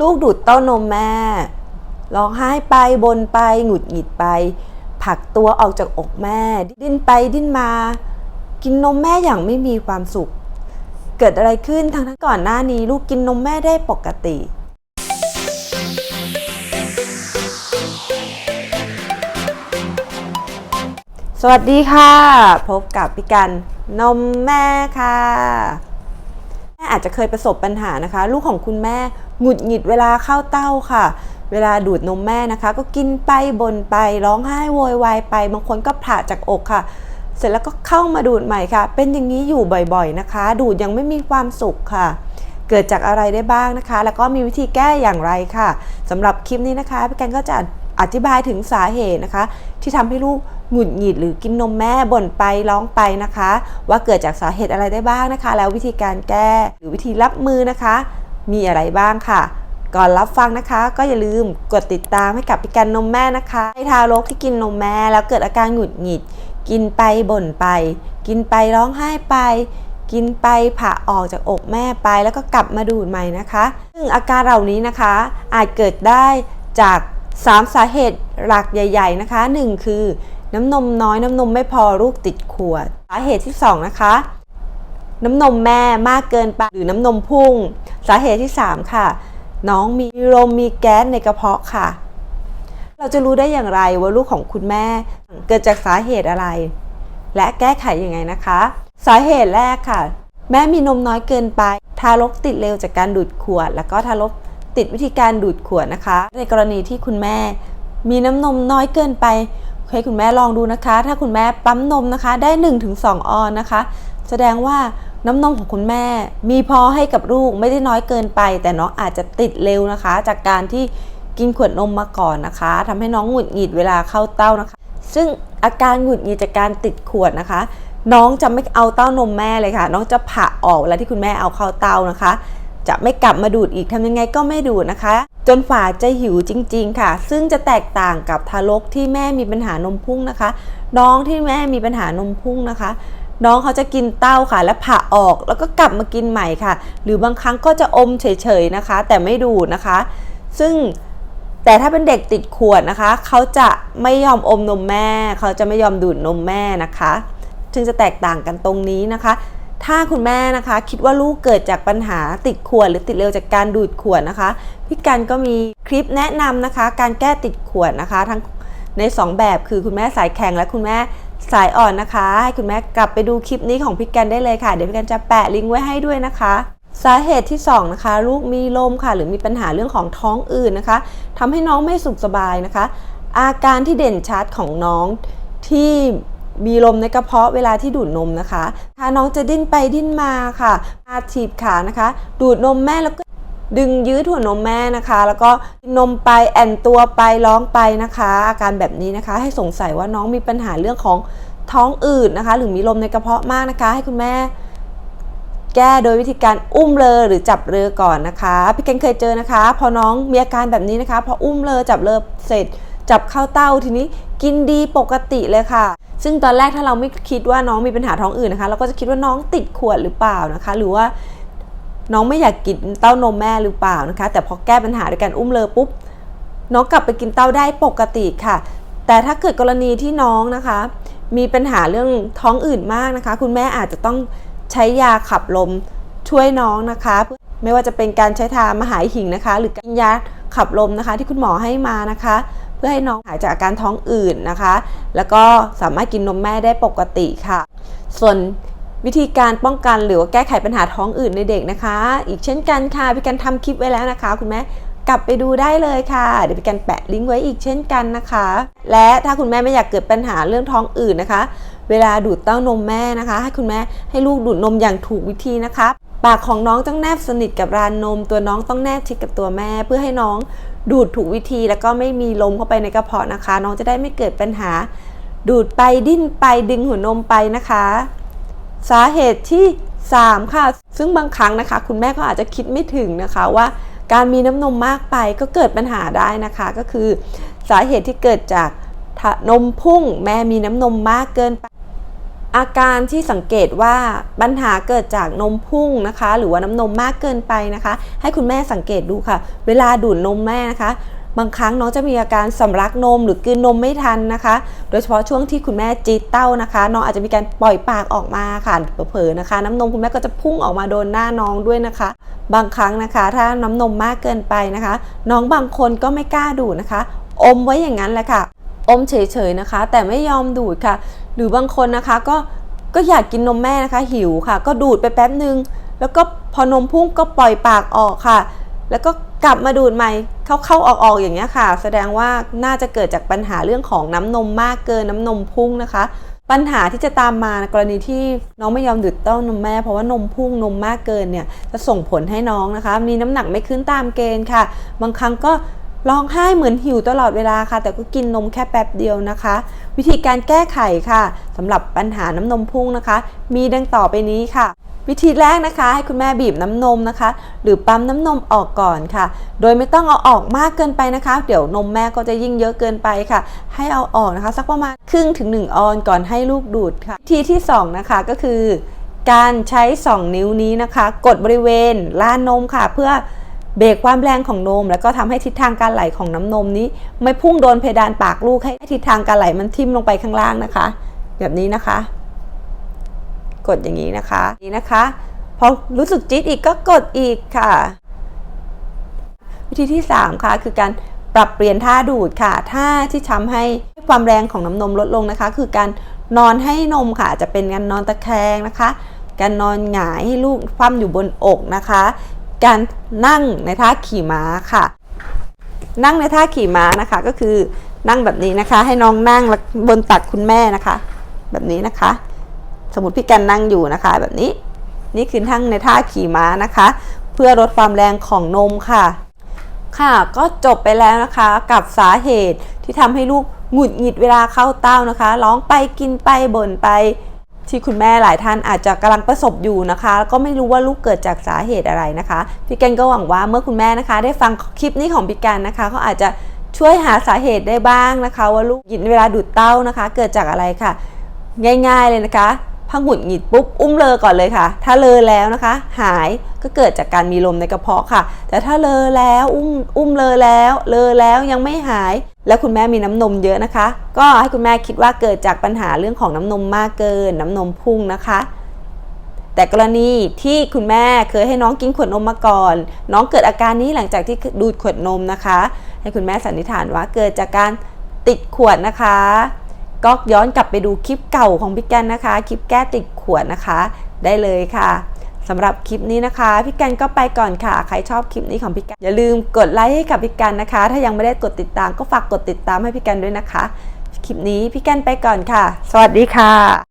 ลูกดูดเต้านมแม่ ร้องไห้ไปบนไปหงุดหงิดไปผลักตัวออกจากอกแม่ ดิ้นไปดิ้นมา กินนมแม่อย่างไม่มีความสุข เกิดอะไรขึ้นทั้งที่ก่อนหน้านี้ ลูกกินนมแม่ได้ปกติสวัสดีค่ะ พบกับพี่กันนมแม่ค่ะ แม่อาจจะเคยประสบปัญหานะคะ ลูกของคุณแม่ หงุดหงิดเวลาเข้าเต้าค่ะ เวลาดูดนมแม่นะคะ ก็กินไปบ่นไปร้องไห้โวยวายไป บางคนก็ผ่าจากอกค่ะ เสร็จแล้วก็เข้ามาดูดใหม่ค่ะ เป็นอย่างนี้อยู่บ่อยๆนะคะ ดูดยังไม่มีความสุขค่ะเกิดจากอะไรได้บ้างนะคะ แล้วก็มีวิธีแก้อย่างไรค่ะสำหรับคลิปนี้นะคะพี่แกันก็จะอธิบายถึงสาเหตุนะคะ ที่ทำให้ลูกหงุดหงิดหรือกินนมแม่บ่นไปร้องไปนะคะ ว่าเกิดจากสาเหตุอะไรได้บ้างนะคะ แล้ววิธีการแก้หรือวิธีรับมือนะคะ มีอะไรบ้างค่ะ ก่อนรับฟังนะคะ ก็อย่าลืมกดติดตามให้กับพี่กันนมแม่นะคะให้ทารกที่กินนมแม่แล้วเกิดอาการหงุดหงิด กินไปบ่นไป กินไปร้องไห้ไป กินไปผ่าออกจากอกแม่ไปแล้วก็กลับมาดูดใหม่นะคะ ซึ่งอาการเหล่านี้นะคะ อาจเกิดได้จาก 3 สาเหตุหลักใหญ่ ๆนะคะ 1 คือน้ำนมน้อยน้ำนมไม่พอลูกติดขวด สาเหตุที่ 2 นะคะ น้ำนมแม่มากเกินไปหรือน้ำนมพุ่ง สาเหตุที่ 3 ค่ะ น้องมีลมมีแก๊สในกระเพาะค่ะ เราจะรู้ได้อย่างไรว่าลูกของคุณแม่เกิดจากสาเหตุอะไร และแก้ไขยังไงนะคะ สาเหตุแรกค่ะ แม่มีนมน้อยเกินไปทารกติดเร็วจากการดูดขวด แล้วก็ทารกติดวิธีการดูดขวดนะคะ ในกรณีที่คุณแม่ มีน้ำนมน้อยเกินไปให้คุณแม่ลองดูนะคะ ถ้าคุณแม่ปั๊มนมนะคะ ได้ 1-2 ออนนะคะ แสดงว่า น้ำนมของคุณแม่ มีพอให้กับลูกไม่ได้น้อยเกินไป แต่น้องอาจจะติดเร็วนะคะ จากการที่กินขวดนมมาก่อนนะคะทำให้น้องหงุดหงิดเวลาเข้าเต้านะคะ ซึ่งอาการหงุดหงิดจากการติดขวดนะคะ น้องจะไม่เอาเต้านมแม่เลยค่ะ น้องจะผ่าออกเวลาที่คุณแม่เอาเข้าเต้านะคะ จะไม่กลับมาดูดอีกทำยังไงก็ไม่ดูดนะคะ จนฝ่าจะหิวจริง ๆ ค่ะ ซึ่งจะแตกต่างกับทารกที่แม่มีปัญหานมพุ่งนะคะ น้องที่แม่มีปัญหานมพุ่งนะคะ น้องเขาจะกินเต้าค่ะ แล้วผ่าออกแล้วก็กลับมากินใหม่ค่ะ หรือบางครั้งก็จะอมเฉยๆนะคะ แต่ไม่ดูดนะคะ ซึ่งแต่ถ้าเป็นเด็กติดขวดนะคะ เขาจะไม่ยอมอมนมแม่ เขาจะไม่ยอมดูดนมแม่นะคะซึ่งจะแตกต่างกันตรงนี้นะคะ ถ้าคุณแม่นะคะคิดว่าลูกเกิดจากปัญหาติดขวดหรือติดเร็วจากการดูดขวดนะคะ พี่กันก็มีคลิปแนะนำนะคะ การแก้ติดขวดนะคะ ทั้งใน 2 แบบคือคุณแม่สายแข็งและคุณแม่ สายอ่อนนะคะ ให้คุณแม่กลับไปดูคลิปนี้ของพี่กันได้เลยค่ะ เดี๋ยวพี่กันจะแปะลิงก์ไว้ให้ด้วยนะคะ สาเหตุที่ 2 นะคะ ลูกมีลมค่ะ หรือมีปัญหาเรื่องของท้องอืดนนะคะทำให้น้องไม่สุขสบายนะคะ อาการที่เด่นชัดของน้องที่มีลมในกระเพาะเวลาที่ดูดนมนะคะถ้าน้องจะดิ้นไปดิ้นมาค่ะอาถีบขานะคะ ดูดนมแม่แล้วก็ ดึงยื้อถั่วนมแม่นะคะ แล้วก็กินนมไปแอนตัวไปร้องไปนะคะ อาการแบบนี้นะคะ ให้สงสัยว่าน้องมีปัญหาเรื่องของท้องอืดนะคะ หรือมีลมในกระเพาะมากนะคะ ให้คุณแม่ แก้โดยวิธีการอุ้มเลอหรือจับเรือก่อนนะคะพี่แกงเคยเจอนะคะ พอน้องมีอาการแบบนี้นะคะพออุ้มเลอจับเลอเสร็จ จับเข้าเต้าทีนี้กินดีปกติเลยค่ะ ซึ่งตอนแรกถ้าเราไม่คิดว่าน้องมีปัญหาท้องอื่นนะคะ เราก็จะคิดว่าน้องติดขวดหรือเปล่านะคะ หรือว่า น้องไม่อยากกินเต้านมแม่หรือเปล่านะคะ แต่พอแก้ปัญหาด้วยการอุ้มเลอปุ๊บน้องกลับไปกินเต้าได้ปกติค่ะ แต่ถ้าเกิดกรณีที่น้องนะคะ มีปัญหาเรื่องท้องอื่นมากนะคะ คุณแม่อาจจะต้องใช้ยาขับลมช่วยน้องนะคะ ไม่ว่าจะเป็นการใช้ทามหายหิงนะคะ หรือกินยาขับลมนะคะ ที่คุณหมอให้มานะคะ เพื่อให้น้องหายจากอาการท้องอืดนนะคะ แล้วก็สามารถกินนมแม่ได้ปกติค่ะ ส่วน วิธีการป้องกันหรือว่าแก้ไขปัญหาท้องอืดในเด็กนะคะ อีกเช่นกันค่ะพี่กันทำคลิปไว้แล้วนะคะ คุณแม่กลับไปดูได้เลยค่ะ เดี๋ยวพี่กันแปะลิงก์ไว้อีกเช่นกันนะคะ และถ้าคุณแม่ไม่อยากเกิดปัญหาเรื่องท้องอืดนะคะ เวลาดูดเต้านมแม่นะคะ ให้คุณแม่ให้ลูกดูดนมอย่างถูกวิธีนะคะปากของน้องต้องแนบสนิทกับรานนม ตัวน้องต้องแนบชิดกับตัวแม่ เพื่อให้น้องดูดถูกวิธีแล้วก็ไม่มีลมเข้าไปในกระเพาะนะคะ น้องจะได้ไม่เกิดปัญหา ดูดไปดิ้นไปดึงหัวนมไปนะคะ สาเหตุที่ 3 ค่ะ ซึ่งบางครั้งนะคะ คุณแม่ก็อาจจะคิดไม่ถึงนะคะว่าการมีน้ำนมมากไปก็เกิดปัญหาได้นะคะ ก็คือสาเหตุที่เกิดจากนมพุ่งแม่มีน้ำนมมากเกินไปอาการที่สังเกตว่าปัญหาเกิดจากนมพุ่งนะคะ หรือว่าน้ำนมมากเกินไปนะคะ ให้คุณแม่สังเกตดูค่ะ เวลาดูดนมแม่นะคะ บางครั้งน้องจะมีอาการสำลักนมหรือกลืนนมไม่ทันนะคะ โดยเฉพาะช่วงที่คุณแม่จีเต้านะคะ น้องอาจจะมีการปล่อยปากออกมาค่ะเผลอๆนะคะ น้ำนมคุณแม่ก็จะพุ่งออกมาโดนหน้าน้องด้วยนะคะ บางครั้งนะคะ ถ้าน้ำนมมากเกินไปนะคะ น้องบางคนก็ไม่กล้าดูดนะคะ อมไว้อย่างนั้นแหละค่ะ อมเฉยๆนะคะ แต่ไม่ยอมดูดค่ะ หรือบางคนนะคะก็ก็อยากกินนมแม่นะคะ หิวค่ะ ก็ดูดไปแป๊บนึง แล้วก็พอนมพุ่งก็ปล่อยปากออกค่ะ แล้วก็กลับมาดูดใหม่ เข้าเข้าออกออกอย่างเงี้ยค่ะ แสดงว่าน่าจะเกิดจากปัญหาเรื่องของน้ำนมมากเกินน้ำนมพุ่งนะคะ ปัญหาที่จะตามมากรณีที่น้องไม่ยอมดื่มเต้านมแม่เพราะว่านมพุ่งนมมากเกินเนี่ยจะส่งผลให้น้องนะคะ มีน้ำหนักไม่ขึ้นตามเกณฑ์ค่ะ บางครั้งก็ร้องไห้เหมือนหิวตลอดเวลาค่ะ แต่ก็กินนมแค่แป๊บเดียวนะคะ วิธีการแก้ไขค่ะสำหรับปัญหาน้ำนมพุ่งนะคะ มีดังต่อไปนี้ค่ะ วิธีแรกนะคะให้คุณแม่บีบน้ำนมนะคะ หรือปั๊มน้ำนมออกก่อนค่ะ โดยไม่ต้องเอาออกมากเกินไปนะคะ เดี๋ยวนมแม่ก็จะยิ่งเยอะเกินไปค่ะ ให้เอาออกนะคะ สักประมาณครึ่งถึง 1 ออนก่อนให้ลูกดูดค่ะวิธีที่ 2 นะคะก็คือ การใช้ 2 นิ้วนี้นะคะ กดบริเวณล้านนมค่ะ เพื่อเบรกความแรงของนม แล้วก็ทำให้ทิศทางการไหลของน้ำนมนี้ ไม่พุ่งโดนเพดานปากลูกให้ทิศทางการไหลมันทิ่มลงไปข้างล่างนะคะ แบบนี้นะคะ กดอย่างนี้นะคะ นี่นะคะพอรู้สึกจี๊ดอีกก็กดอีกค่ะ วิธีที่ 3 ค่ะคือการปรับเปลี่ยนท่าดูดค่ะ ท่าที่ทำให้ความแรงของน้ำนมลดลงนะคะ คือการนอนให้นมค่ะ จะเป็นการนอนตะแคงนะคะ การนอนหงายให้ลูกคว่ำอยู่บนอกนะคะ การนั่งในท่าขี่ม้าค่ะ นั่งในท่าขี่ม้านะคะก็คือนั่งแบบนี้นะคะ ให้น้องนั่งบนตักคุณแม่นะคะ แบบนี้นะคะ สมมติพี่กันนั่งอยู่นะคะ แบบนี้ นี่คือทั้งในท่าขี่ม้านะคะ เพื่อลดความแรงของนมค่ะ ค่ะก็จบไปแล้วนะคะกับสาเหตุที่ทำให้ลูกหงุดหงิดเวลาเข้าเต้านะคะ ร้องไปกินไปบ่นไป ที่คุณแม่หลายท่านอาจจะกำลังประสบอยู่นะคะ ก็ไม่รู้ว่าลูกเกิดจากสาเหตุอะไรนะคะ พี่กันก็หวังว่าเมื่อคุณแม่นะคะ ได้ฟังคลิปนี้ของพี่กันนะคะเขาอาจจะช่วยหาสาเหตุได้บ้างนะคะ ว่าลูกหยิดเวลาดูดเต้านะคะ เกิดจากอะไรค่ะ ง่ายๆเลยนะคะ พังหงุดหงิดปุ๊บอุ้มเลอก่อนเลยค่ะ ถ้าเลอแล้วนะคะ หายก็เกิดจากการมีลมในกระเพาะค่ะ แต่ถ้าเลอแล้วอุ้มอุ้มเลอแล้วเลอแล้วยังไม่หาย แล้วคุณแม่มีน้ำนมเยอะนะคะ ก็ให้คุณแม่คิดว่าเกิดจากปัญหาเรื่องของน้ำนมมากเกิน น้ำนมพุ่งนะคะแต่กรณีที่คุณแม่เคยให้น้องกินขวดนมมาก่อน น้องเกิดอาการนี้หลังจากที่ดูดขวดนมนะคะ ให้คุณแม่สันนิษฐานว่าเกิดจากการติดขวดนะคะ ก็ย้อนกลับไปดูคลิปเก่าของพี่แกนนะคะ คลิปแก้ติดขวดนะคะ ได้เลยค่ะสำหรับคลิปนี้นะคะ พี่กันก็ไปก่อนค่ะ ใครชอบคลิปนี้ของพี่กันอย่าลืมกดไลค์ให้กับพี่กันนะคะ ถ้ายังไม่ได้กดติดตามก็ฝากกดติดตามให้พี่กันด้วยนะคะ คลิปนี้พี่กันไปก่อนค่ะ สวัสดีค่ะ